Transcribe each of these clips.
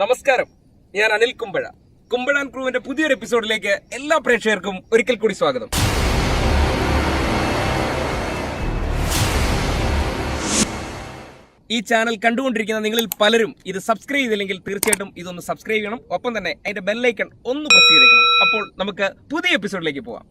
നമസ്കാരം. ഞാൻ അനിൽ കുമ്പഴ. കുമ്പഴ ആൻഡ് ക്രൂവിന്റെ പുതിയൊരു എപ്പിസോഡിലേക്ക് എല്ലാ പ്രേക്ഷകർക്കും ഒരിക്കൽ കൂടി സ്വാഗതം. ഈ ചാനൽ കണ്ടുകൊണ്ടിരിക്കുന്ന നിങ്ങളിൽ പലരും ഇത് സബ്സ്ക്രൈബ് ചെയ്തില്ലെങ്കിൽ തീർച്ചയായിട്ടും ഇതൊന്ന് സബ്സ്ക്രൈബ് ചെയ്യണം. ഒപ്പം തന്നെ അതിന്റെ ബെല്ലൈക്കൺ ഒന്ന് പ്രസ് ചെയ്തേക്കണം. അപ്പോൾ നമുക്ക് പുതിയ എപ്പിസോഡിലേക്ക് പോവാം.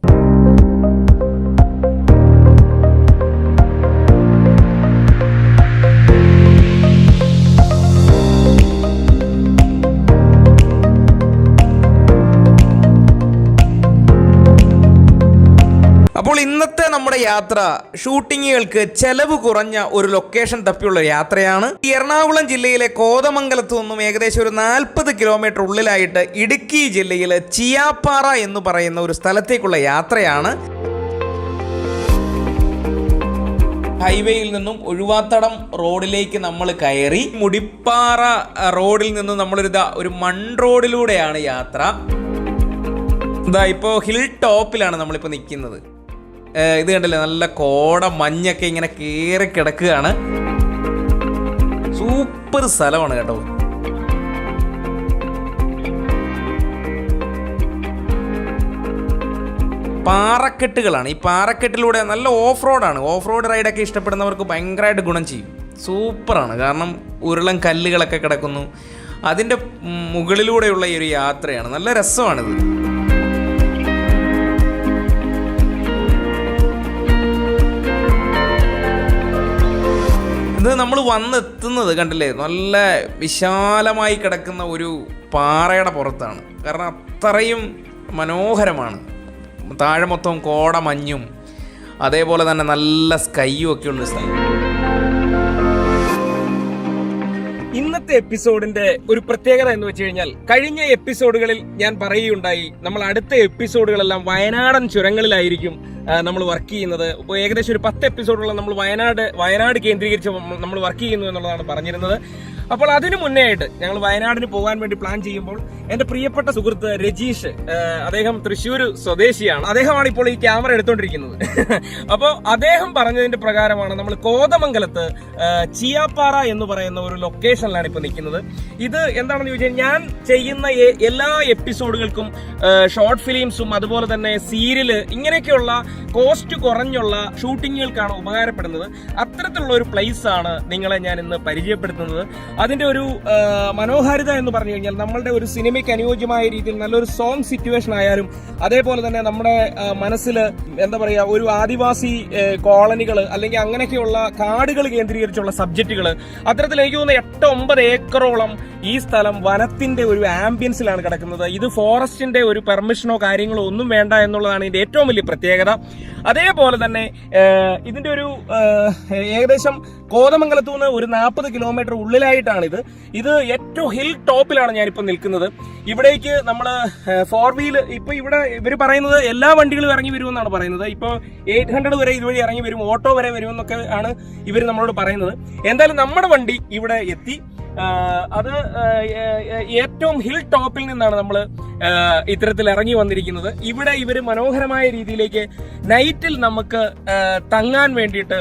അപ്പോൾ ഇന്നത്തെ നമ്മുടെ യാത്ര ഷൂട്ടിങ്ങുകൾക്ക് ചെലവ് കുറഞ്ഞ ഒരു ലൊക്കേഷൻ തപ്പിയുള്ള യാത്രയാണ്. എറണാകുളം ജില്ലയിലെ കോതമംഗലത്തു നിന്നും ഏകദേശം ഒരു നാൽപ്പത് കിലോമീറ്റർ ഉള്ളിലായിട്ട് ഇടുക്കി ജില്ലയിലെ ചിയാപ്പാറ എന്ന് പറയുന്ന ഒരു സ്ഥലത്തേക്കുള്ള യാത്രയാണ്. ഹൈവേയിൽ നിന്നും ഒഴുവാത്തടം റോഡിലേക്ക് നമ്മൾ കയറി മുടിപ്പാറ റോഡിൽ നിന്നും നമ്മളൊരു ഒരു മൺ റോഡിലൂടെയാണ് യാത്ര. ഇതാ ഇപ്പോൾ ഹിൽ ടോപ്പിലാണ് നമ്മളിപ്പോൾ നിൽക്കുന്നത്. ഇത് കണ്ടില്ലേ? നല്ല കോട മഞ്ഞൊക്കെ ഇങ്ങനെ കയറി കിടക്കുകയാണ്. സൂപ്പർ സ്ഥലമാണ് കേട്ടോ. പാറക്കെട്ടുകളാണ്. ഈ പാറക്കെട്ടിലൂടെ നല്ല ഓഫ് റോഡാണ് ഓഫ് റോഡ് റൈഡൊക്കെ ഇഷ്ടപ്പെടുന്നവർക്ക് ഭയങ്കരമായിട്ട് ഗുണം ചെയ്യും. സൂപ്പറാണ്. കാരണം ഉരുളം കല്ലുകളൊക്കെ കിടക്കുന്നു. അതിന്റെ മുകളിലൂടെയുള്ള ഈ ഒരു യാത്രയാണ്. നല്ല രസമാണിത്. ഇത് നമ്മൾ വന്നെത്തുന്നത് കണ്ടില്ലേ? നല്ല വിശാലമായി കിടക്കുന്ന ഒരു പാറയുടെ പുറത്താണ്. കാരണം അത്രയും മനോഹരമാണ്. താഴെ മൊത്തം കോട മഞ്ഞും അതേപോലെ തന്നെ നല്ല സ്കൈയും ഒക്കെ ഉള്ള സ്ഥലം. ഇന്നത്തെ എപ്പിസോഡിന്റെ ഒരു പ്രത്യേകത എന്ന് വെച്ച് കഴിഞ്ഞാൽ കഴിഞ്ഞ എപ്പിസോഡുകളിൽ ഞാൻ പറയുകയുണ്ടായി നമ്മൾ അടുത്ത എപ്പിസോഡുകളെല്ലാം വയനാടൻ ചുരങ്ങളിലായിരിക്കും നമ്മൾ വർക്ക് ചെയ്യുന്നത്. ഇപ്പോൾ ഏകദേശം ഒരു പത്ത് എപ്പിസോഡുള്ള നമ്മൾ വയനാട് വയനാട് കേന്ദ്രീകരിച്ച് നമ്മൾ വർക്ക് ചെയ്യുന്നു എന്നുള്ളതാണ് പറഞ്ഞിരുന്നത്. അപ്പോൾ അതിനു മുന്നേ ആയിട്ട് ഞങ്ങൾ വയനാടിന് പോകാൻ വേണ്ടി പ്ലാൻ ചെയ്യുമ്പോൾ എന്റെ പ്രിയപ്പെട്ട സുഹൃത്ത് രജീഷ് അദ്ദേഹം തൃശ്ശൂർ സ്വദേശിയാണ്. അദ്ദേഹമാണ് ഇപ്പോൾ ഈ ക്യാമറ എടുത്തോണ്ടിരിക്കുന്നത്. അപ്പോൾ അദ്ദേഹം പറഞ്ഞതിന്റെ പ്രകാരമാണ് നമ്മൾ കോതമംഗലത്ത് ചിയാപ്പാറ എന്ന് പറയുന്ന ഒരു ലൊക്കേഷനിലാണ് ഇപ്പോൾ നിൽക്കുന്നത്. ഇത് എന്താണെന്ന് ചോദിച്ചാൽ ഞാൻ ചെയ്യുന്ന എല്ലാ എപ്പിസോഡുകൾക്കും ഷോർട്ട് ഫിലിംസും അതുപോലെ തന്നെ സീരിയൽ ഇങ്ങനെയൊക്കെയുള്ള കോസ്റ്റ് കുറഞ്ഞുള്ള ഷൂട്ടിങ്ങുകൾക്കാണ് ഉപകാരപ്പെടുന്നത്. അത്തരത്തിലുള്ള ഒരു പ്ലേസ് ആണ് നിങ്ങളെ ഞാൻ ഇന്ന് പരിചയപ്പെടുത്തുന്നത്. അതിന്റെ ഒരു മനോഹാരിത എന്ന് പറഞ്ഞു കഴിഞ്ഞാൽ നമ്മളുടെ ഒരു സിനിമയ്ക്ക് അനുയോജ്യമായ രീതിയിൽ നല്ലൊരു സോങ് സിറ്റുവേഷൻ ആയാലും അതേപോലെ തന്നെ നമ്മുടെ മനസ്സിൽ എന്താ പറയുക ഒരു ആദിവാസി കോളനികൾ അല്ലെങ്കിൽ അങ്ങനെയൊക്കെയുള്ള കാടുകൾ കേന്ദ്രീകരിച്ചുള്ള സബ്ജക്റ്റുകൾ അത്തരത്തിൽ എനിക്ക് തോന്നുന്നു എട്ട് ഒമ്പത് ഏക്കറോളം ഈ സ്ഥലം വനത്തിന്റെ ഒരു ആംബിയൻസിലാണ് കിടക്കുന്നത്. ഇത് ഫോറസ്റ്റിന്റെ ഒരു പെർമിഷനോ കാര്യങ്ങളോ ഒന്നും വേണ്ട എന്നുള്ളതാണ് ഇതിന്റെ ഏറ്റവും വലിയ പ്രത്യേകത. അതേപോലെ തന്നെ ഇതിന്റെ ഒരു ഏകദേശം കോതമംഗലത്തു നിന്ന് ഒരു നാൽപ്പത് കിലോമീറ്റർ ഉള്ളിലായിട്ടാണ് ഇത് ഇത് ഏറ്റവും ഹിൽ ടോപ്പിലാണ് ഞാനിപ്പോൾ നിൽക്കുന്നത്. ഇവിടേക്ക് നമ്മൾ ഫോർ വീൽ ഇപ്പോൾ ഇവിടെ ഇവർ പറയുന്നത് എല്ലാ വണ്ടികളും ഇറങ്ങി വരുമെന്നാണ് പറയുന്നത്. ഇപ്പോൾ എയ്റ്റ് ഹൺഡ്രഡ് വരെ ഇതുവഴി ഇറങ്ങി വരും ഓട്ടോ വരെ വരുമെന്നൊക്കെ ആണ് ഇവർ നമ്മളോട് പറയുന്നത്. എന്തായാലും നമ്മുടെ വണ്ടി ഇവിടെ എത്തി. അത് ഏറ്റവും ഹിൽ ടോപ്പിൽ നിന്നാണ് നമ്മൾ ഇത്തരത്തിൽ ഇറങ്ങി വന്നിരിക്കുന്നത്. ഇവിടെ ഇവർ മനോഹരമായ രീതിയിലേക്ക് നൈറ്റിൽ നമുക്ക് തങ്ങാൻ വേണ്ടിയിട്ട്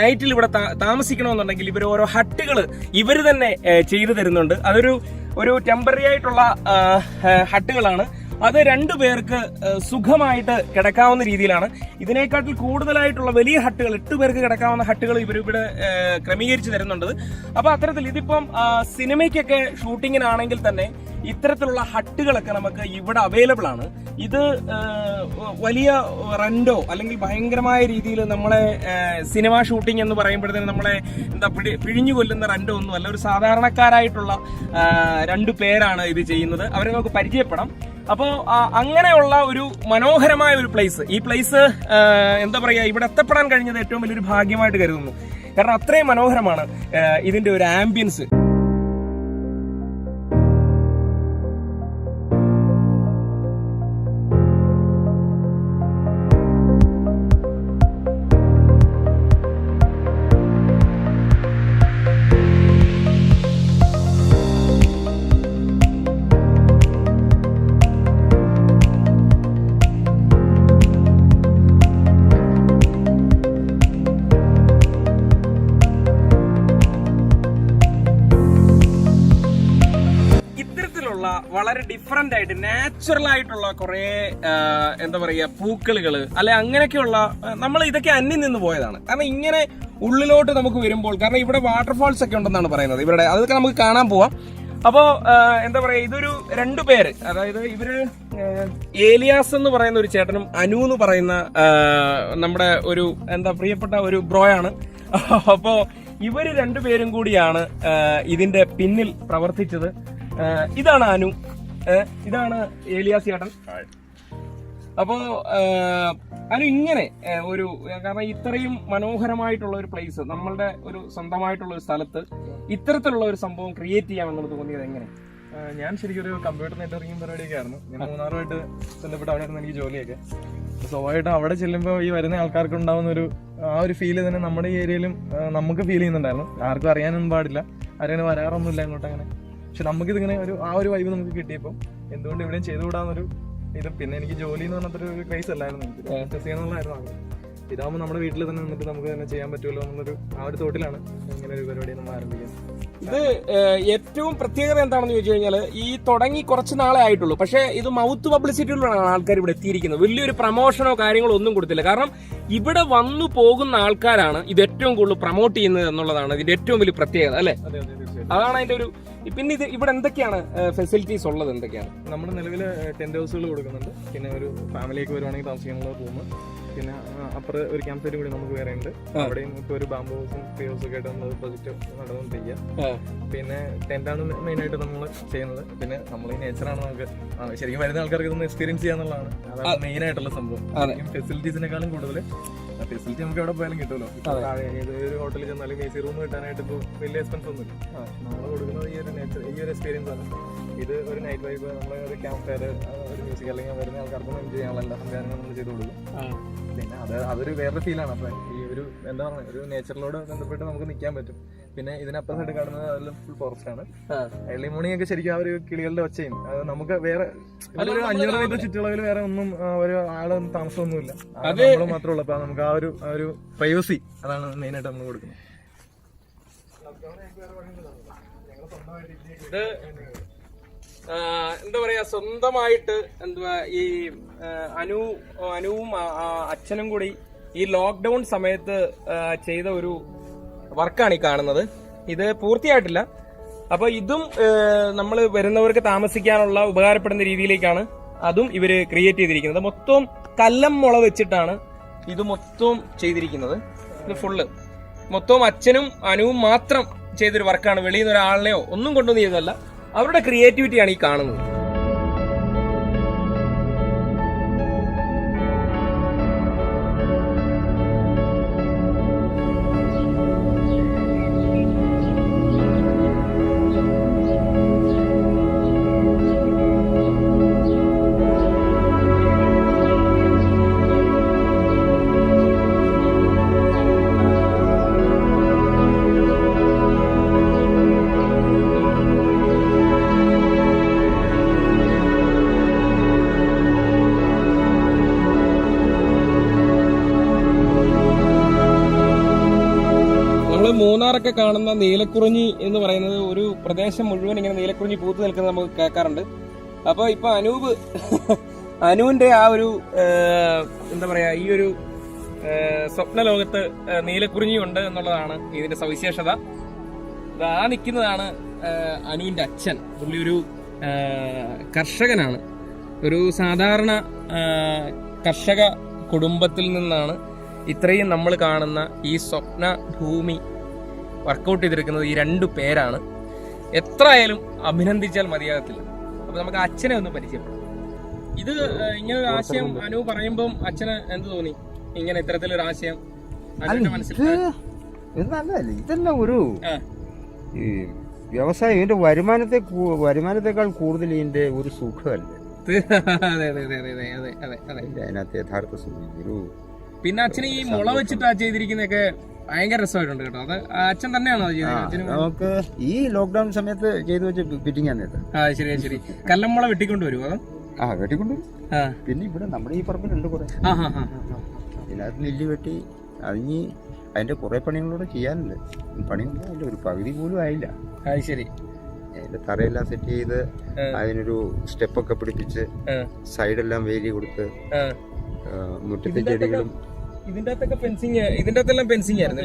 നൈറ്റിൽ ഇവിടെ താമസിക്കണമെന്നുണ്ടെങ്കിൽ ഇവർ ഓരോ ഹട്ടുകൾ ഇവർ തന്നെ ചെയ്തു തരുന്നുണ്ട്. അതൊരു ഒരു ടെമ്പററി ആയിട്ടുള്ള ഹട്ടുകളാണ്. അത് രണ്ടു പേർക്ക് സുഖമായിട്ട് കിടക്കാവുന്ന രീതിയിലാണ്. ഇതിനേക്കാട്ടിൽ കൂടുതലായിട്ടുള്ള വലിയ ഹട്ടുകൾ എട്ട് പേർക്ക് കിടക്കാവുന്ന ഹട്ടുകൾ ഇവർ ഇവിടെ ക്രമീകരിച്ച് തരുന്നുണ്ട്. അപ്പൊ അത്തരത്തിൽ ഇതിപ്പം സിനിമയ്ക്കൊക്കെ ഷൂട്ടിങ്ങിനാണെങ്കിൽ തന്നെ ഇത്തരത്തിലുള്ള ഹട്ടുകളൊക്കെ നമുക്ക് ഇവിടെ അവൈലബിൾ ആണ്. ഇത് വലിയ റെന്റോ അല്ലെങ്കിൽ ഭയങ്കരമായ രീതിയിൽ നമ്മളെ സിനിമ ഷൂട്ടിംഗ് എന്ന് പറയുമ്പോഴത്തേന് നമ്മളെ എന്താ പിടി- പിഴിഞ്ഞു കൊല്ലുന്ന റെന്റോ ഒന്നും അല്ല. ഒരു സാധാരണക്കാരായിട്ടുള്ള രണ്ടു പേരാണ് ഇത് ചെയ്യുന്നത്. അവരെ നമുക്ക് പരിചയപ്പെടാം. അപ്പോൾ അങ്ങനെയുള്ള ഒരു മനോഹരമായ ഒരു പ്ലേസ് ഈ പ്ലേസ് എന്താ പറയുക ഇവിടെ എത്തപ്പെടാൻ കഴിഞ്ഞത് ഏറ്റവും വലിയൊരു ഭാഗ്യമായിട്ട് കരുതുന്നു. കാരണം അത്രയും മനോഹരമാണ് ഇതിന്റെ ഒരു ആംബിയൻസ് ആയിട്ട് നാച്ചുറൽ ആയിട്ടുള്ള കുറെ എന്താ പറയുക പൂക്കളുകൾ അല്ലെ അങ്ങനെയൊക്കെയുള്ള നമ്മൾ ഇതൊക്കെ അന്യം നിന്ന് പോയതാണ്. കാരണം ഇങ്ങനെ ഉള്ളിലോട്ട് നമുക്ക് വരുമ്പോൾ കാരണം ഇവിടെ വാട്ടർഫാൾസ് ഒക്കെ ഉണ്ടെന്നാണ് പറയുന്നത്. ഇവരുടെ അതൊക്കെ നമുക്ക് കാണാൻ പോവാം. അപ്പോ എന്താ പറയാ ഇതൊരു രണ്ടു പേര്. അതായത് ഇവർ ഏലിയാസ് എന്ന് പറയുന്ന ഒരു ചേട്ടനും അനു എന്ന് പറയുന്ന നമ്മുടെ ഒരു എന്താ പ്രിയപ്പെട്ട ഒരു ബ്രോയാണ്. അപ്പോ ഇവർ രണ്ടുപേരും കൂടിയാണ് ഇതിന്റെ പിന്നിൽ പ്രവർത്തിച്ചത്. ഇതാണ് അനു. ഇതാണ് ഏലിയാസ് ചേട്ടൻ. അപ്പോ അനു ഇങ്ങനെ ഒരു കാരണം ഇത്രയും മനോഹരമായിട്ടുള്ള ഒരു പ്ലേസ് നമ്മളുടെ ഒരു സ്വന്തമായിട്ടുള്ള ഒരു സ്ഥലത്ത് ഇത്തരത്തിലുള്ള ഒരു സംഭവം ക്രിയേറ്റ് ചെയ്യാമെന്നുള്ളത് തോന്നിയത് എങ്ങനെ? ഞാൻ ശരിക്കും ഒരു കമ്പ്യൂട്ടർ നെറ്റ്വർക്കിംഗ് പരിപാടിയൊക്കെ ആയിരുന്നു ഞാൻ മൂന്നാറുമായിട്ട് ബന്ധപ്പെട്ട് അവിടെ ആയിരുന്നു എനിക്ക് ജോലിയൊക്കെ. സ്വാഭാവികമായിട്ടും അവിടെ ചെല്ലുമ്പോൾ ഈ വരുന്ന ആൾക്കാർക്ക് ഉണ്ടാവുന്ന ഒരു ആ ഒരു ഫീൽ തന്നെ നമ്മുടെ ഈ ഏരിയയിലും നമുക്ക് ഫീൽ ചെയ്യുന്നുണ്ടായിരുന്നു. ആർക്കും അറിയാനൊന്നും പാടില്ല. ആരും വരാറൊന്നുമില്ല ഇങ്ങോട്ട് അങ്ങനെ പക്ഷെ നമുക്കിതിങ്ങനെ ഒരു ആ ഒരു വൈബ് നമുക്ക് കിട്ടിയപ്പോൾ എന്തുകൊണ്ട് ഇവിടെയും ചെയ്തുകൂടാന്നൊരു ഇത് പിന്നെ എനിക്ക് ജോലി എന്ന് പറഞ്ഞിട്ട് ഒരു ക്രൈസ് അല്ലായിരുന്നു എനിക്ക് ബിസിനസ് ചെയ്യാന്നുള്ളതായിരുന്നു ആഗ്രഹം. ഇതാകുമ്പോൾ നമ്മുടെ വീട്ടിൽ തന്നെ നിന്നിട്ട് നമുക്ക് തന്നെ ചെയ്യാൻ പറ്റുമല്ലോ എന്നുള്ളൊരു ആ ഒരു തോട്ടിലാണ് ഇങ്ങനെ ഒരു പരിപാടി നമ്മൾ ആരംഭിക്കുന്നത്. ഇത് ഏറ്റവും പ്രത്യേകത എന്താണെന്ന് ചോദിച്ചു കഴിഞ്ഞാൽ ഈ തുടങ്ങി കുറച്ച് നാളെ ആയിട്ടുള്ളൂ. പക്ഷേ ഇത് മൗത്ത് പബ്ലിസിറ്റിയിലൂടെയാണ് ആൾക്കാർ ഇവിടെ എത്തിയിരിക്കുന്നത്. വലിയൊരു പ്രമോഷനോ കാര്യങ്ങളോ ഒന്നും കൊടുത്തില്ല. കാരണം ഇവിടെ വന്നു പോകുന്ന ആൾക്കാരാണ് ഇത് ഏറ്റവും കൂടുതൽ പ്രൊമോട്ട് ചെയ്യുന്നത് എന്നുള്ളതാണ് ഇതിന്റെ ഏറ്റവും വലിയ പ്രത്യേകത അല്ലേ? അതാണ് അതിന്റെ ഒരു പിന്നെ ഇത് ഇവിടെ എന്തൊക്കെയാണ് ഫെസിലിറ്റീസ് ഉള്ളത് എന്തൊക്കെയാണ്? നമ്മുടെ നിലവിൽ ടെന്റ് ഹൗസുകൾ കൊടുക്കുന്നുണ്ട്. പിന്നെ ഒരു ഫാമിലിയൊക്കെ വരുവാണെങ്കിൽ താമസിക്കാനുള്ള റൂം പിന്നെ അപ്പുറ ഒരു ക്യാമ്പ് സൈറ്റ് കൂടി നമുക്ക് വേറെ ഉണ്ട്. അവിടെയും ഇപ്പോൾ ഒരു ബാമ്പ് ഹൗസും ട്രീ ഹൗസും ഒക്കെ ആയിട്ട് നമ്മൾ നടന്നു നടന്നുകൊണ്ടിരിക്കുക പിന്നെ ടെന്റാണ് മെയിനായിട്ട് നമ്മൾ ചെയ്യുന്നത്. പിന്നെ നമ്മൾ ഈ നേച്ചറാണ് നമുക്ക് ശരിക്കും വരുന്ന ആൾക്കാർക്ക് ഇതൊന്ന് എക്സ്പീരിയൻസ് ചെയ്യാന്നുള്ളതാണ്. അതാണ് മെയിനായിട്ടുള്ള സംഭവം. ഫെസിലിറ്റീസിനെക്കാളും കൂടുതൽ ഫെസിലിറ്റി നമുക്ക് എവിടെ പോയാലും കിട്ടുമല്ലോ. ഏതൊരു ഒരു ഹോട്ടലിൽ ചെന്നാലും എ സി റൂം കിട്ടാനായിട്ട് ഇപ്പോൾ വലിയ എക്സ്പെൻസ് ഒന്നുമില്ല. നമ്മൾ കൊടുക്കുന്നത് ഈ ഒരു നേച്ചർ ഈ ഒരു എക്സ്പീരിയൻസ് ആണ്. ഇത് ഒരു നൈറ്റ് വൈബ് നമ്മൾ ഒരു ക്യാമ്പ് ഫയർ ഒരു മ്യൂസിക് അല്ലെങ്കിൽ വരുന്ന ആൾക്കാർക്കൊന്നും എൻജോയ് ചെയ്യാനുള്ള എല്ലാ സംവിധാനങ്ങളും നമ്മൾ ചെയ്ത് കൊടുക്കും. പിന്നെ അത് അതൊരു വേറൊരു ഫീലാണ് അപ്പൊ ഒരു എന്താ പറയുക ഒരു നേച്ചറിലോട് ബന്ധപ്പെട്ട് നമുക്ക് നിൽക്കാൻ പറ്റും. പിന്നെ ഇതിനപ്പുറം സൈഡ് കാണുന്നത് അതെല്ലാം ഫുൾ ഫോറസ്റ്റ് ആണ്. ഏർലി മോർണിംഗ് ഒക്കെ ശരിക്കും ആ ഒരു കിളികളുടെ ഒച്ചയും. അത് നമുക്ക് വേറെ ഒരു അഞ്ഞൂറ് മീറ്റർ ചുറ്റളവിൽ വേറെ ഒന്നും ഒരു ആളൊന്നും താമസമൊന്നുമില്ല. നമ്മൾ മാത്രമേ ഉള്ളൂ. അപ്പൊ നമുക്ക് ആ ഒരു ഒരു പ്രൈവസി അതാണ് മെയിൻ ആയിട്ട് നമ്മൾ കൊടുക്കുന്നത്. ഇത് എന്താ പറയാ സ്വന്തമായിട്ട് എന്തുവാ ഈ അനു അനുവും അച്ഛനും കൂടി ഈ ലോക്ക്ഡൌൺ സമയത്ത് ചെയ്ത ഒരു വർക്കാണ് ഈ കാണുന്നത്. ഇത് പൂർത്തിയായിട്ടില്ല. അപ്പൊ ഇതും നമ്മൾ വരുന്നവർക്ക് താമസിക്കാനുള്ള ഉപകാരപ്പെടുന്ന രീതിയിലേക്കാണ് അതും ഇവർ ക്രിയേറ്റ് ചെയ്തിരിക്കുന്നത്. മൊത്തം കല്ലം മുള വെച്ചിട്ടാണ് ഇത് മൊത്തം ചെയ്തിരിക്കുന്നത്. ഇത് ഫുള്ള് മൊത്തം അച്ഛനും അനുവും മാത്രം ചെയ്തൊരു വർക്കാണ്. വെളിയിൽ നിന്ന് ഒരാളിനെയോ ഒന്നും കൊണ്ടുവന്ന് ചെയ്തതല്ല. അവരുടെ ക്രിയേറ്റിവിറ്റിയാണ് ഈ കാണുന്നത്. നമ്മൾ മൂന്നാറൊക്കെ കാണുന്ന നീലക്കുറിഞ്ഞി എന്ന് പറയുന്നത് ഒരു പ്രദേശം മുഴുവൻ ഇങ്ങനെ നീലക്കുറിഞ്ഞി പൂത്ത് നിൽക്കുന്നത് നമുക്ക് കേൾക്കാറുണ്ട്. അപ്പൊ ഇപ്പൊ അനൂപ് അനുവിന്റെ ആ ഒരു എന്താ പറയാ ഈ ഒരു സ്വപ്ന ലോകത്ത് നീലക്കുറിഞ്ഞി ഉണ്ട് എന്നുള്ളതാണ് ഇതിന്റെ സവിശേഷത. ആ നിൽക്കുന്നതാണ് അനുവിന്റെ അച്ഛൻ. പുള്ളി ഒരു കർഷകനാണ്. ഒരു സാധാരണ കർഷക കുടുംബത്തിൽ നിന്നാണ് ഇത്രയും നമ്മൾ കാണുന്ന ഈ സ്വപ്ന ഭൂമി വർക്കൗട്ട് ചെയ്തിരിക്കുന്നത് ഈ രണ്ട് പേരാണ്. എത്ര ആയാലും അഭിനന്ദിച്ചാൽ മതിയാകത്തില്ല. അപ്പോൾ നമുക്ക് അച്ഛനെ ഒന്ന് പരിചയപ്പെടാം ഇത് ഇങ്ങനെ ഒരു ആശയം അനു പറയുമ്പോൾ അച്ഛന് എന്ത് തോന്നി? ഇങ്ങനെ ഇത്തരത്തിലൊരു ആശയം ഇത് നല്ലതല്ലേ ഒരു ഈ വ്യവസായം ഇതിന്റെ വരുമാനത്തെ വരുമാനത്തെക്കാൾ കൂടുതൽ ഇതിന്റെ ഒരു സുഖമല്ലേ. അതിനകത്ത് യഥാർത്ഥ സുഖം. ഒരു പിന്നെ അച്ഛന് ഈ മുള വെച്ചിട്ടാ ചെയ്തിരിക്കുന്നൊക്കെ ഭയങ്കര രസമായിട്ടുണ്ട് കേട്ടോ. അത് അച്ഛൻ തന്നെയാണോ നമുക്ക് ഈ ലോക്ക്ഡൌൺ സമയത്ത് ചെയ്തു വെച്ച ഫിറ്റിംഗ് ആണ് ഇത്. ആ ശരി ശരി. കല്ലമ്മള വെട്ടിക്കൊണ്ട് വരുമോ അതോ? ആ വെട്ടിക്കൊണ്ട് പിന്നെ ഇവിടെ നമ്മുടെ ഈ പറമ്പിലുണ്ട് കുറെ. ആ ഹാ ഹാ അതിനകത്ത് നെല്ല് വെട്ടി അതിന് അതിന്റെ കുറെ പണികളോട് ചെയ്യാനുണ്ട്. പണിയൊന്നും അതിന്റെ ഒരു പകുതി പോലും ആയില്ല. ശരി. അതിന്റെ തറയെല്ലാം സെറ്റ് ചെയ്ത്. അതിനൊരു സ്റ്റെപ്പൊക്കെ പിടിപ്പിച്ച് സൈഡെല്ലാം വേലി കൊടുത്ത് മുറ്റത്തെ ചെടികളും ഇതിന്റെ അകത്തെല്ലാം ഫെൻസിങ് ആയിരുന്നു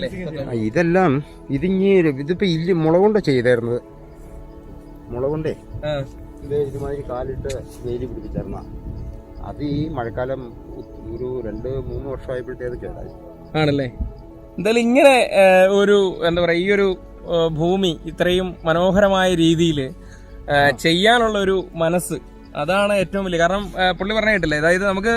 ഇതെല്ലാം ഇതിങ്ങി ഇതിപ്പോ ഇല്ല മുള കൊണ്ട് ചെയ്തായിരുന്നത്? മുളകൊണ്ടേ ഇത് ഇതുമാതിരി കാലിട്ട് വേലി പിടിപ്പിച്ചായിരുന്ന. അത് ഈ മഴക്കാലം ഒരു രണ്ട് മൂന്ന് വർഷമായപ്പോഴത്തേക്ക് കേടായി. ആണല്ലേ? എന്തായാലും ഇങ്ങനെ ഒരു എന്താ പറയാ ഈ ഒരു ഭൂമി ഇത്രയും മനോഹരമായ രീതിയിൽ ചെയ്യാനുള്ള ഒരു മനസ്സ് അതാണ് ഏറ്റവും വലിയ കാരണം പുള്ളി പറഞ്ഞ കേട്ടില്ലേ അതായത് നമുക്ക്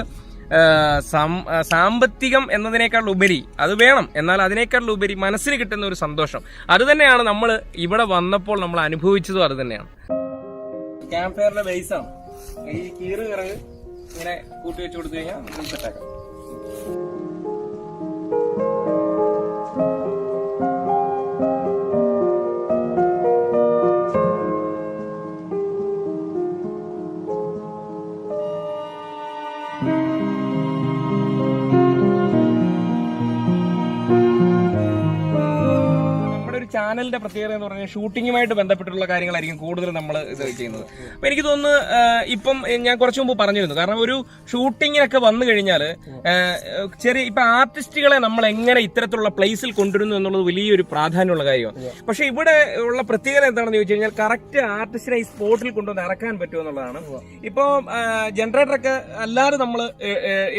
സാമ്പത്തികം എന്നതിനേക്കാൾ ഉപരി അത് വേണം. എന്നാൽ അതിനേക്കാൾ ഉപരി മനസ്സിന് കിട്ടുന്ന ഒരു സന്തോഷം. അത് തന്നെയാണ് നമ്മൾ ഇവിടെ വന്നപ്പോൾ നമ്മൾ അനുഭവിച്ചതും അത് തന്നെയാണ്. ക്യാമ്പ് ബേസാണ് ഈ കീറ് കിറക് ഇങ്ങനെ കൂട്ടി വെച്ച് കൊടുത്തു കഴിഞ്ഞാൽ ചാനലിന്റെ പ്രത്യേകത എന്ന് പറഞ്ഞാൽ ഷൂട്ടിങ്ങുമായിട്ട് ബന്ധപ്പെട്ടുള്ള കാര്യങ്ങളായിരിക്കും കൂടുതൽ നമ്മൾ ഇത് ചെയ്യുന്നത്. അപ്പൊ എനിക്ക് തോന്നുന്നു ഇപ്പം ഞാൻ കുറച്ചു മുമ്പ് പറഞ്ഞിരുന്നു. കാരണം ഒരു ഷൂട്ടിങ്ങിനൊക്കെ വന്നു കഴിഞ്ഞാൽ ചെറിയ ഇപ്പൊ ആർട്ടിസ്റ്റുകളെ നമ്മൾ എങ്ങനെ ഇത്തരത്തിലുള്ള പ്ലേസിൽ കൊണ്ടുവരുന്നു എന്നുള്ളത് വലിയൊരു പ്രാധാന്യമുള്ള കാര്യമാണ്. പക്ഷെ ഇവിടെ ഉള്ള പ്രത്യേകത എന്താണെന്ന് ചോദിച്ചു കഴിഞ്ഞാൽ കറക്റ്റ് ആർട്ടിസ്റ്റിനെ ഈ സ്പോട്ടിൽ കൊണ്ടുവന്ന് ഇറക്കാൻ പറ്റുമോ എന്നുള്ളതാണ്. ഇപ്പോ ജനറേറ്റർ ഒക്കെ അല്ലാതെ നമ്മൾ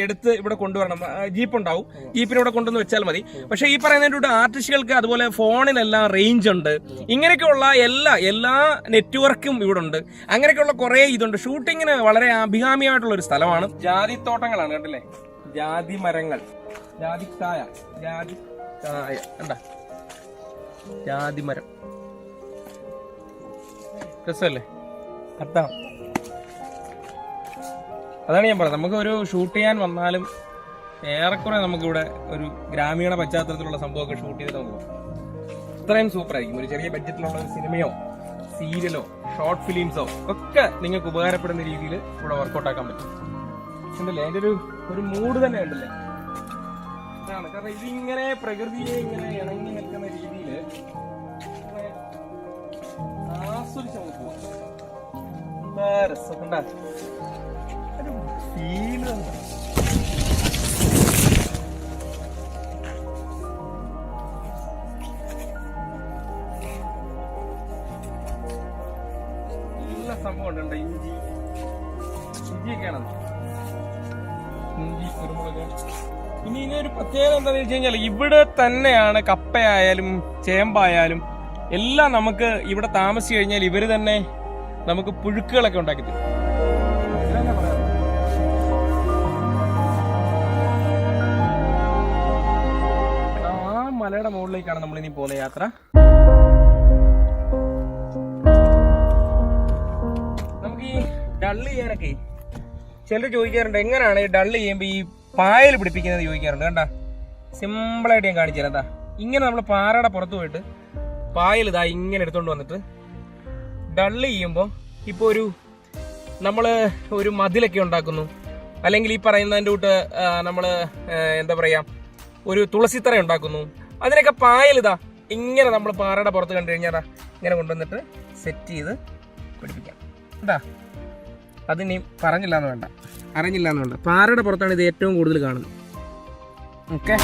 എടുത്ത് ഇവിടെ കൊണ്ടുവരണം. ജീപ്പ് ഉണ്ടാവും. ജീപ്പിന് ഇവിടെ കൊണ്ടുവന്ന് വെച്ചാൽ മതി. പക്ഷെ ഈ പറയുന്നതിന്റെ ആർട്ടിസ്റ്റുകൾക്ക് അതുപോലെ ഫോണിനെല്ലാം റേഞ്ച് ഉണ്ട്. ഇങ്ങനെയൊക്കെയുള്ള എല്ലാ എല്ലാ നെറ്റ്വർക്കും ഇവിടെ ഉണ്ട് അങ്ങനെയൊക്കെയുള്ള കുറെ ഇതുണ്ട്. ഷൂട്ടിങ്ങിന് വളരെ അഭികാമ്യമായിട്ടുള്ള ഒരു സ്ഥലമാണ്. ജാതിത്തോട്ടങ്ങളാണ് കണ്ടില്ലേ? ജാതി മരങ്ങൾ. ജാതിക്കായ ജാതി കായ. കണ്ട? ജാതി മരം. രസമല്ലേ? അതാണ് അതാണ് ഞാൻ പറഞ്ഞത്. നമുക്ക് ഒരു ഷൂട്ട് ചെയ്യാൻ വന്നാലും ഏറെക്കുറെ നമുക്കിവിടെ ഒരു ഗ്രാമീണ പശ്ചാത്തലത്തിലുള്ള സംഭവമൊക്കെ ഷൂട്ട് ചെയ്തിട്ട് നമുക്ക്. അത്രയും സൂപ്പർ ആയിരിക്കും ഒരു ചെറിയ ബഡ്ജറ്റിലുള്ള ഒരു സിനിമയോ സീരിയലോ ഷോർട്ട് ഫിലിംസോ ഒക്കെ നിങ്ങൾക്ക് ഉപകാരപ്പെടുന്ന രീതിയിൽ ഇവിടെ വർക്കൗട്ട് ആക്കാൻ പറ്റും. ഉണ്ടല്ലേ അതിന്റെ ഒരു ഒരു മൂഡ് തന്നെ ഉണ്ടല്ലേ അതാണ് കാരണം ഇതിങ്ങനെ പ്രകൃതിയെ ഇങ്ങനെ ഇണങ്ങി നിൽക്കുന്ന രീതിയിൽ ആസ്വദിച്ച് നമുക്ക് എന്താ രസം കണ്ടാ തന്നെ സംഭവം ഉണ്ട് ഇഞ്ചി. ഇഞ്ചിയൊക്കെയാണ് ഇഞ്ചി കുരുമുളക്. ഇനി ഇതിനൊരു പ്രത്യേകത എന്താണെന്ന് വെച്ച് കഴിഞ്ഞാൽ ഇവിടെ തന്നെയാണ് കപ്പയായാലും ചേമ്പായാലും എല്ലാം നമുക്ക് ഇവിടെ താമസിച്ചു കഴിഞ്ഞാൽ ഇവർ തന്നെ നമുക്ക് പുഴുക്കുകളൊക്കെ ഉണ്ടാക്കി തരും. ആ മലയുടെ മുകളിലേക്കാണ് നമ്മൾ ഇനി പോകുന്ന യാത്ര. ചിലർ ചോദിക്കാറുണ്ട് എങ്ങനെയാണ് ഈ ഡള്ള് ചെയ്യുമ്പോൾ ഈ പായൽ പിടിപ്പിക്കുന്നത് ചോദിക്കാറുണ്ട്. കണ്ട? സിമ്പിളായിട്ട് ഞാൻ കാണിച്ചു തരാം ഇങ്ങനെ നമ്മൾ പാറയുടെ പുറത്ത് പോയിട്ട് പായൽ ഇതാ ഇങ്ങനെ എടുത്തുകൊണ്ട് വന്നിട്ട് ഡള്ള് ചെയ്യുമ്പോൾ ഇപ്പോൾ ഒരു നമ്മൾ ഒരു മതിലൊക്കെ ഉണ്ടാക്കുന്നു. അല്ലെങ്കിൽ ഈ പറയുന്നതിന്റെ കൂട്ട് നമ്മൾ എന്താ പറയുക ഒരു തുളസിത്തറ ഉണ്ടാക്കുന്നു. അതിനൊക്കെ പായൽ ഇതാ ഇങ്ങനെ നമ്മൾ പാറയുടെ പുറത്ത് കണ്ടു കഴിഞ്ഞാൽ ഇങ്ങനെ കൊണ്ടുവന്നിട്ട് സെറ്റ് ചെയ്ത് പിടിപ്പിക്കാം. എന്താ അതിനി പറഞ്ഞില്ല എന്ന് വേണ്ട. അറിഞ്ഞില്ല എന്ന് വേണ്ട. പാറയുടെ പുറത്താണ് ഇത് ഏറ്റവും കൂടുതൽ കാണുന്നത്. ഓക്കെ?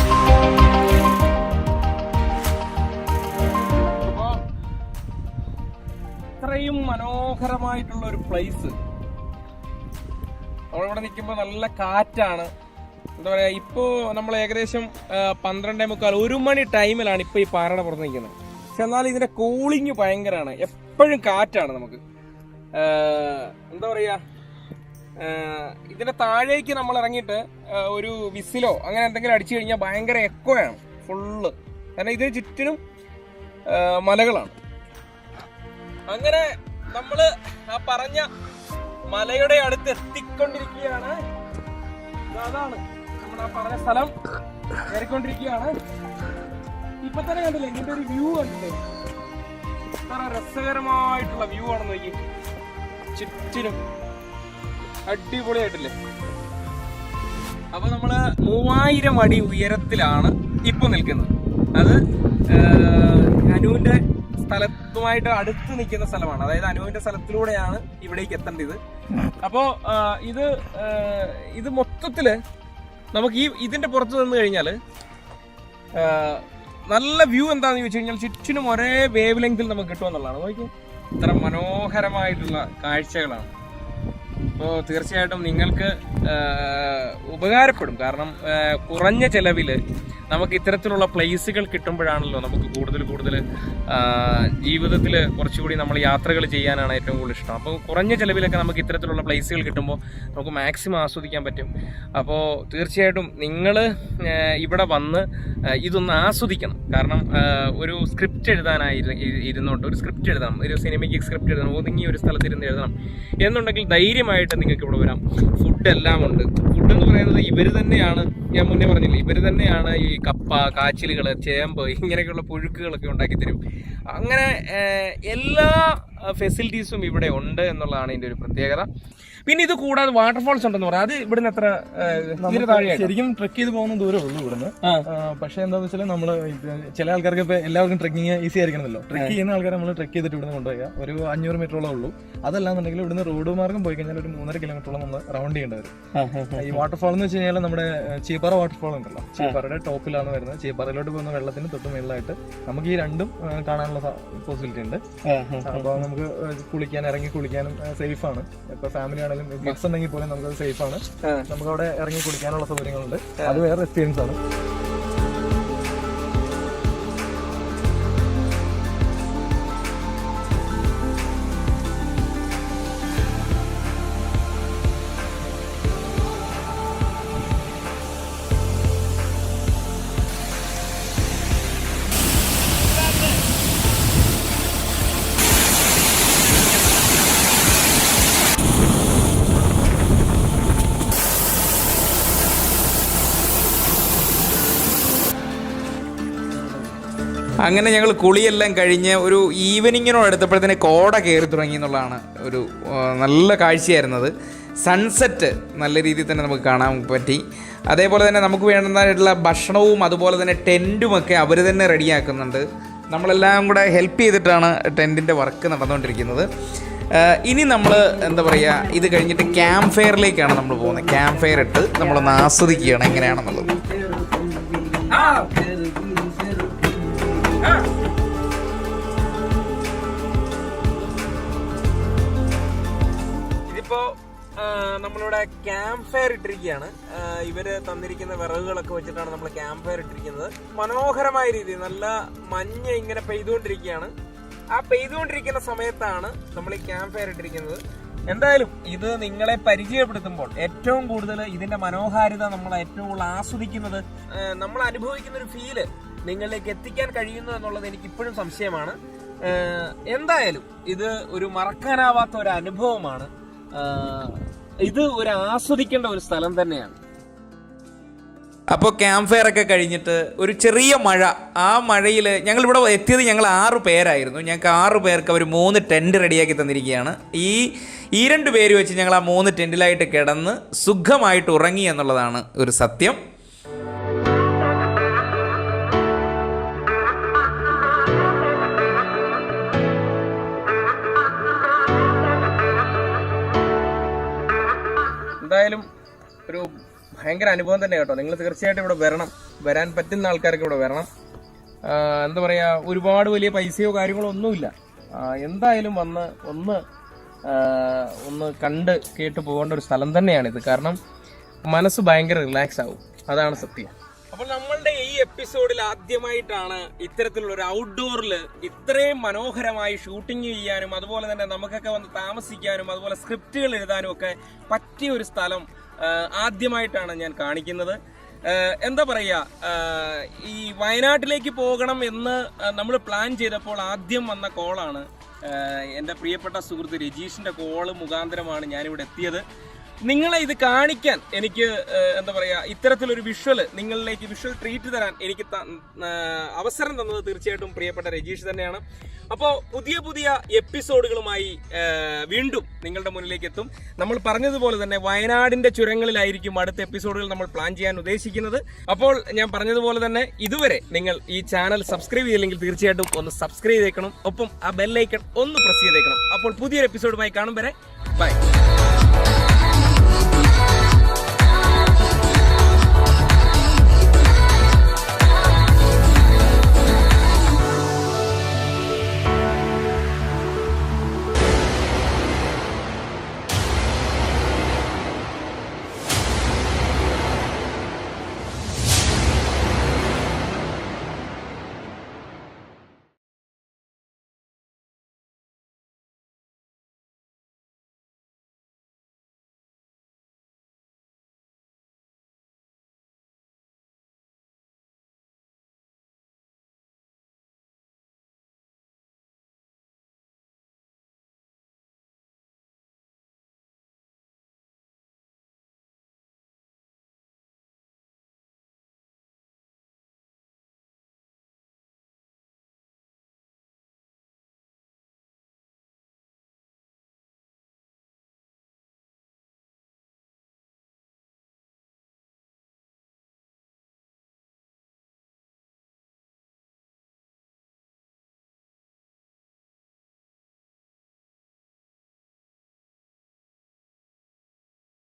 അത്രയും മനോഹരമായിട്ടുള്ള ഒരു പ്ലേസ് നമ്മളിവിടെ നിൽക്കുമ്പോൾ നല്ല കാറ്റാണ്. എന്താ പറയുക ഇപ്പോൾ നമ്മൾ ഏകദേശം പന്ത്രണ്ടേ മുക്കാൽ ഒരു മണി ടൈമിലാണ് ഇപ്പോൾ ഈ പാറയുടെ പുറത്ത് നിൽക്കുന്നത്. പക്ഷെ എന്നാൽ ഇതിന്റെ കൂളിങ് ഭയങ്കരമാണ് എപ്പോഴും കാറ്റാണ് നമുക്ക്. എന്താ പറയാ? ആ, ഇതിന്റെ താഴേക്ക് നമ്മൾ ഇറങ്ങിയിട്ട് ഒരു വിസിലോ അങ്ങനെ എന്തെങ്കിലും അടിച്ചു കഴിഞ്ഞാൽ ഭയങ്കര എക്കോയാണ് ഫുള്ള് കാരണം ഇതിന് ചുറ്റിനും മലകളാണ്. അങ്ങനെ നമ്മൾ ആ പറഞ്ഞ മലയുടെ അടുത്ത് എത്തിക്കൊണ്ടിരിക്കുകയാണ്. അതാണ് നമ്മൾ ആ പറഞ്ഞ സ്ഥലം. കയറിക്കൊണ്ടിരിക്കുകയാണ്. ഇപ്പൊ തന്നെ കണ്ടില്ലേ? ഇതിന്റെ ഒരു വ്യൂ കണ്ടില്ലേ? എത്ര രസകരമായിട്ടുള്ള വ്യൂ ആണെന്ന് നോക്കി ചുറ്റിനും അടിപൊളിയായിട്ടില്ലേ? അപ്പൊ നമ്മൾ മൂവായിരം അടി ഉയരത്തിലാണ് ഇപ്പൊ നിൽക്കുന്നത്. അത് അനുവിന്റെ സ്ഥലത്തുമായിട്ട് അടുത്ത് നിൽക്കുന്ന സ്ഥലമാണ്. അതായത് അനുവിന്റെ സ്ഥലത്തിലൂടെയാണ് ഇവിടേക്ക് എത്തേണ്ടത്. അപ്പോ ഇത് ഇത് മൊത്തത്തിൽ നമുക്ക് ഈ ഇതിന്റെ പുറത്ത് നിന്ന് കഴിഞ്ഞാൽ നല്ല വ്യൂ എന്താണെന്ന് ചോദിച്ചു കഴിഞ്ഞാൽ ചുറ്റിനും ഒരേ വേവ് ലെങ്തിൽ നമുക്ക് കിട്ടുമെന്നുള്ളതാണ് നോക്കി ഇത്ര മനോഹരമായിട്ടുള്ള കാഴ്ചകളാണ്. അപ്പോൾ തീർച്ചയായിട്ടും നിങ്ങൾക്ക് ഉപകാരപ്പെടും. കാരണം കുറഞ്ഞ ചെലവിൽ നമുക്ക് ഇത്തരത്തിലുള്ള പ്ലേസുകൾ കിട്ടുമ്പോഴാണല്ലോ നമുക്ക് കൂടുതൽ കൂടുതൽ ജീവിതത്തിൽ കുറച്ചുകൂടി നമ്മൾ യാത്രകൾ ചെയ്യാനാണ് ഏറ്റവും കൂടുതൽ ഇഷ്ടം. അപ്പോൾ കുറഞ്ഞ ചിലവിലൊക്കെ നമുക്ക് ഇത്തരത്തിലുള്ള പ്ലേസുകൾ കിട്ടുമ്പോൾ നമുക്ക് മാക്സിമം ആസ്വദിക്കാൻ പറ്റും. അപ്പോൾ തീർച്ചയായിട്ടും നിങ്ങൾ ഇവിടെ വന്ന് ഇതൊന്ന് ആസ്വദിക്കണം. കാരണം ഒരു സ്ക്രിപ്റ്റ് എഴുതാനായി ഇരു- ഇരുന്നോട്ട് ഒരു സ്ക്രിപ്റ്റ് എഴുതണം. ഒരു സിനിമയ്ക്ക് സ്ക്രിപ്റ്റ് എഴുതണം. ഒതുങ്ങി ഒരു സ്ഥലത്തിരുന്ന് എഴുതണം. എന്നുണ്ടെങ്കിൽ ധൈര്യമായിട്ട് നിങ്ങൾക്ക് ഇവിടെ വരാം. ഫുഡ് എല്ലാം ഉണ്ട്. ഫുഡ് എന്ന് പറയുന്നത് ഇവർ തന്നെയാണ് ഞാൻ മുന്നേ പറഞ്ഞില്ലേ ഇവർ തന്നെയാണ് ഈ കപ്പ കാച്ചിലുകൾ ചേമ്പ് ഇങ്ങനെയൊക്കെയുള്ള പുഴുക്കുകളൊക്കെ ഉണ്ടാക്കി തരും. അങ്ങനെ എല്ലാ ഫെസിലിറ്റീസും ഇവിടെ ഉണ്ട് എന്നുള്ളതാണ് ഇതിന്റെ ഒരു പ്രത്യേകത. പിന്നെ ഇത് കൂടാതെ വാട്ടർഫോൾസ് ഉണ്ടെന്ന് പറയാം. അത് ഇവിടുന്ന് എത്ര ശരിക്കും ട്രക്ക് ചെയ്ത് പോകുന്ന ദൂരമേ ഉള്ളൂ ഇവിടുന്ന്. പക്ഷേ എന്താന്ന് വെച്ചാൽ നമ്മൾ ചില ആൾക്കാർക്ക് ഇപ്പൊ എല്ലാവർക്കും ട്രെക്കിങ് ഈസി ആയിരിക്കണമല്ലോ. ട്രക്ക് ചെയ്യുന്ന ആൾക്കാരെ നമ്മൾ ട്രെക്ക് ചെയ്തിട്ട് ഇവിടുന്ന് കൊണ്ടുപോയി ഒരു അഞ്ഞൂറ് മീറ്ററോളം ഉള്ളൂ. അതല്ലാന്നുണ്ടെങ്കിൽ ഇവിടുന്ന് റോഡ് മാർഗം പോയി കഴിഞ്ഞാൽ ഒരു മൂന്നര കിലോമീറ്ററോളം നമ്മൾ റൗണ്ട് ചെയ്യേണ്ടി വരും. ഈ വാട്ടർഫോൾ എന്ന് വെച്ച് കഴിഞ്ഞാൽ നമ്മുടെ ചീപ്പറ വാട്ടർഫോൾ ഉണ്ടല്ലോ. ചീപ്പാറയുടെ ടോപ്പിലാണ് വരുന്നത്. ചേപ്പാറയിലോട്ട് പോകുന്ന വെള്ളത്തിന് തൊട്ട് മേളിലായിട്ട് നമുക്ക് ഈ രണ്ടും കാണാനുള്ള പോസിബിലിറ്റി ഉണ്ട്. അപ്പോൾ നമുക്ക് കുളിക്കാൻ ഇറങ്ങി കുളിക്കാനും സേഫ് ആണ്. ഇപ്പൊ ഫാമിലി ആണെങ്കിലും ബസ് ഉണ്ടെങ്കിൽ പോലും നമുക്ക് സേഫ് ആണ്. നമുക്ക് അവിടെ ഇറങ്ങി കുളിക്കാനുള്ള സൗകര്യങ്ങളുണ്ട്. അത് വേറെ എക്സ്പീരിയൻസ് ആണ്. അങ്ങനെ ഞങ്ങൾ കുളിയെല്ലാം കഴിഞ്ഞ് ഒരു ഈവനിങ്ങിനോട് അടുത്തപ്പോഴത്തേന് കോട കയറി തുടങ്ങി എന്നുള്ളതാണ് ഒരു നല്ല കാഴ്ചയായിരുന്നത്. സൺസെറ്റ് നല്ല രീതിയിൽ തന്നെ നമുക്ക് കാണാൻ പറ്റി. അതേപോലെ തന്നെ നമുക്ക് വേണ്ടതായിട്ടുള്ള ഭക്ഷണവും അതുപോലെ തന്നെ ടെന്റുമൊക്കെ അവർ തന്നെ റെഡിയാക്കുന്നുണ്ട്. നമ്മളെല്ലാം കൂടെ ഹെൽപ്പ് ചെയ്തിട്ടാണ് ടെന്റിന്റെ വർക്ക് നടന്നുകൊണ്ടിരിക്കുന്നത്. ഇനി നമ്മൾ എന്താ പറയുക ഇത് കഴിഞ്ഞിട്ട് ക്യാമ്പ് ഫെയറിലേക്കാണ് നമ്മൾ പോകുന്നത്. ക്യാമ്പ് ഫെയർ ഇട്ട് നമ്മളൊന്ന് ആസ്വദിക്കുകയാണ് എങ്ങനെയാണെന്നുള്ളത്. ഇതിപ്പോ നമ്മളിവിടെ ക്യാമ്പ് ഫയർ ഇട്ടിരിക്കുകയാണ്. ഇവർ തന്നിരിക്കുന്ന വിറകുകളൊക്കെ വെച്ചിട്ടാണ് നമ്മൾ ക്യാമ്പ് ഫയർ ഇട്ടിരിക്കുന്നത്. മനോഹരമായ രീതി നല്ല മഞ്ഞ് ഇങ്ങനെ പെയ്തുകൊണ്ടിരിക്കുകയാണ്. ആ പെയ്തുകൊണ്ടിരിക്കുന്ന സമയത്താണ് നമ്മൾ ഈ ക്യാമ്പ് ഫയർ ഇട്ടിരിക്കുന്നത്. എന്തായാലും ഇത് നിങ്ങളെ പരിചയപ്പെടുത്തുമ്പോൾ ഏറ്റവും കൂടുതൽ ഇതിന്റെ മനോഹാരിത നമ്മൾ ഏറ്റവും കൂടുതൽ ആസ്വദിക്കുന്നത് നമ്മൾ അനുഭവിക്കുന്ന ഒരു ഫീൽ നിങ്ങളിലേക്ക് എത്തിക്കാൻ കഴിയുന്നു എന്നുള്ളത് എനിക്ക് ഇപ്പോഴും സംശയമാണ് എന്തായാലും ഇത് ഒരു മറക്കാനാവാത്ത ഒരു അനുഭവമാണ്. ഇത് ഒരു ആസ്വദിക്കേണ്ട ഒരു സ്ഥലം തന്നെയാണ്. അപ്പോൾ ക്യാമ്പ് ഫയർ ഒക്കെ കഴിഞ്ഞിട്ട് ഒരു ചെറിയ മഴ. ആ മഴയിൽ ഞങ്ങൾ ഇവിടെ എത്തിയത് ഞങ്ങൾ ആറ് പേരായിരുന്നു. ഞങ്ങൾക്ക് ആറ് പേർക്ക് അവർ മൂന്ന് ടെന്റ് റെഡിയാക്കി തന്നിരിക്കുകയാണ്. ഈ ഈ രണ്ട് പേര് വെച്ച് ഞങ്ങൾ ആ മൂന്ന് ടെന്റിലായിട്ട് കിടന്ന് സുഖമായിട്ട് ഉറങ്ങി എന്നുള്ളതാണ് ഒരു സത്യം. ഭയങ്കര അനുഭവം തന്നെ കേട്ടോ. നിങ്ങൾ തീർച്ചയായിട്ടും ഇവിടെ വരണം. വരാൻ പറ്റുന്ന ആൾക്കാർക്ക് ഇവിടെ വരണം. എന്താ പറയുക ഒരുപാട് വലിയ പൈസയോ കാര്യങ്ങളോ ഒന്നുമില്ല. എന്തായാലും വന്ന് ഒന്ന് ഒന്ന് കണ്ട് കേട്ട് പോകേണ്ട ഒരു സ്ഥലം തന്നെയാണിത്. കാരണം മനസ്സ് ഭയങ്കര റിലാക്സ് ആവും. അതാണ് സത്യം. അപ്പോൾ നമ്മളുടെ ഈ എപ്പിസോഡിൽ ആദ്യമായിട്ടാണ് ഇത്തരത്തിലുള്ള ഒരു ഔട്ട്ഡോറിൽ ഇത്രയും മനോഹരമായി ഷൂട്ടിംഗ് ചെയ്യാനും അതുപോലെ തന്നെ നമുക്കൊക്കെ വന്ന് താമസിക്കാനും അതുപോലെ സ്ക്രിപ്റ്റുകൾ എഴുതാനും ഒക്കെ പറ്റിയ ഒരു സ്ഥലം ആദ്യമായിട്ടാണ് ഞാൻ കാണിക്കുന്നത്. എന്താ പറയുക ഈ വയനാട്ടിലേക്ക് പോകണം എന്ന് നമ്മൾ പ്ലാൻ ചെയ്തപ്പോൾ ആദ്യം വന്ന കോളാണ് എന്റെ പ്രിയപ്പെട്ട സുഹൃത്ത് രജീഷിന്റെ കോൾ മുഖാന്തരമാണ് ഞാനിവിടെ എത്തിയത്. നിങ്ങളെ ഇത് കാണിക്കാൻ എനിക്ക് എന്താ പറയുക ഇത്തരത്തിലൊരു വിഷ്വൽ നിങ്ങളിലേക്ക് വിഷ്വൽ ട്രീറ്റ് തരാൻ എനിക്ക് അവസരം തന്നത് തീർച്ചയായിട്ടും പ്രിയപ്പെട്ട രജീഷ് തന്നെയാണ്. അപ്പോൾ പുതിയ പുതിയ എപ്പിസോഡുകളുമായി വീണ്ടും നിങ്ങളുടെ മുന്നിലേക്ക് എത്തും. നമ്മൾ പറഞ്ഞതുപോലെ തന്നെ വയനാടിന്റെ ചുരങ്ങളിലായിരിക്കും അടുത്ത എപ്പിസോഡുകൾ നമ്മൾ പ്ലാൻ ചെയ്യാൻ ഉദ്ദേശിക്കുന്നത്. അപ്പോൾ ഞാൻ പറഞ്ഞതുപോലെ തന്നെ ഇതുവരെ നിങ്ങൾ ഈ ചാനൽ സബ്സ്ക്രൈബ് ചെയ്തില്ലെങ്കിൽ തീർച്ചയായിട്ടും ഒന്ന് സബ്സ്ക്രൈബ് ചെയ്തേക്കണം. ഒപ്പം ആ ബെല്ലൈക്കൺ ഒന്ന് പ്രസ് ചെയ്തേക്കണം. അപ്പോൾ പുതിയൊരു എപ്പിസോഡുമായി കാണും വരെ. ബൈ